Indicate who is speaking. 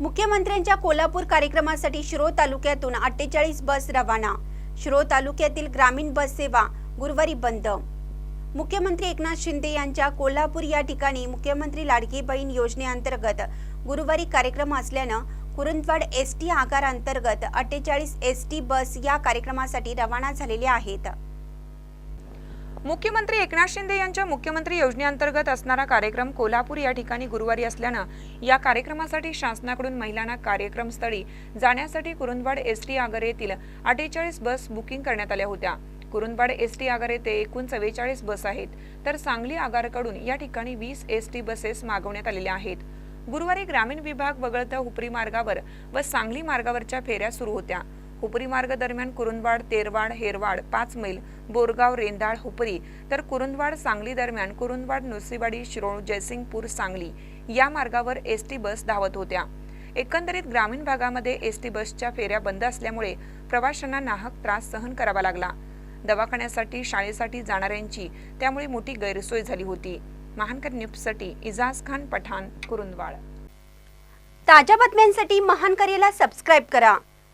Speaker 1: मुख्यमंत्र्यांच्या कोल्हापूर कार्यक्रमासाठी शिरो तालुक्यातून अठ्ठेचाळीस बस रवाना. शिरो तालुक्यातील ग्रामीण बस सेवा गुरुवारी बंद. मुख्यमंत्री एकनाथ शिंदे यांच्या कोल्हापूर या ठिकाणी मुख्यमंत्री लाडकी बहीण योजनेअंतर्गत गुरुवारी कार्यक्रम असल्यानं कुरुंदवाड एस टी आगार अंतर्गत अठ्ठेचाळीस एस टी बस या कार्यक्रमासाठी रवाना झालेल्या आहेत.
Speaker 2: मुख्यमंत्री एकनाथ शिंदे यांच्या मुख्यमंत्री योजनेअंतर्गत असणारा कार्यक्रम कोल्हापूर या ठिकाणी गुरुवारी असल्यानं या कार्यक्रमासाठी शासनाकडून महिलांना कार्यक्रमस्थळी जाण्यासाठी कुरुंदवाड एस टी आगार येथील अठ्ठेचाळीस बस बुकिंग करण्यात आल्या होत्या. कुरुंदवाड एस टी आगार येथे एकूण चव्वेचाळीस बस आहेत. तर सांगली आगारकडून या ठिकाणी वीस एस टी बसेस मागवण्यात आलेल्या आहेत. गुरुवारी ग्रामीण विभाग वगळता हुपरी मार्गावर व सांगली मार्गावरच्या फेऱ्या सुरू होत्या. हुपरी मार्ग दरम्यान कुरुंदवाड तेरवाड हेरवाड पाच मैल बोरगाव रेंदाळ हुपरी. तर कुरुंदवाड सांगली दरम्यान कुरुंदवाड नुसीवाडी शिरोळ जयसिंगपूर सांगली या मार्गावर एस टी बस धावत होत्या. एकंदरीत ग्रामीण भागामध्ये एस टी बसच्या फेऱ्या बंद असल्यामुळे प्रवाशांना नाहक त्रास सहन करावा लागला. दवाखान्यासाठी शाळेसाठी जाणाऱ्यांची त्यामुळे मोठी गैरसोय झाली होती. महानकर न्यूजसाठी इजाज खान पठाण कुरुंदवाड.
Speaker 1: ताज्या बातम्यांसाठी महान सबस्क्राईब करा.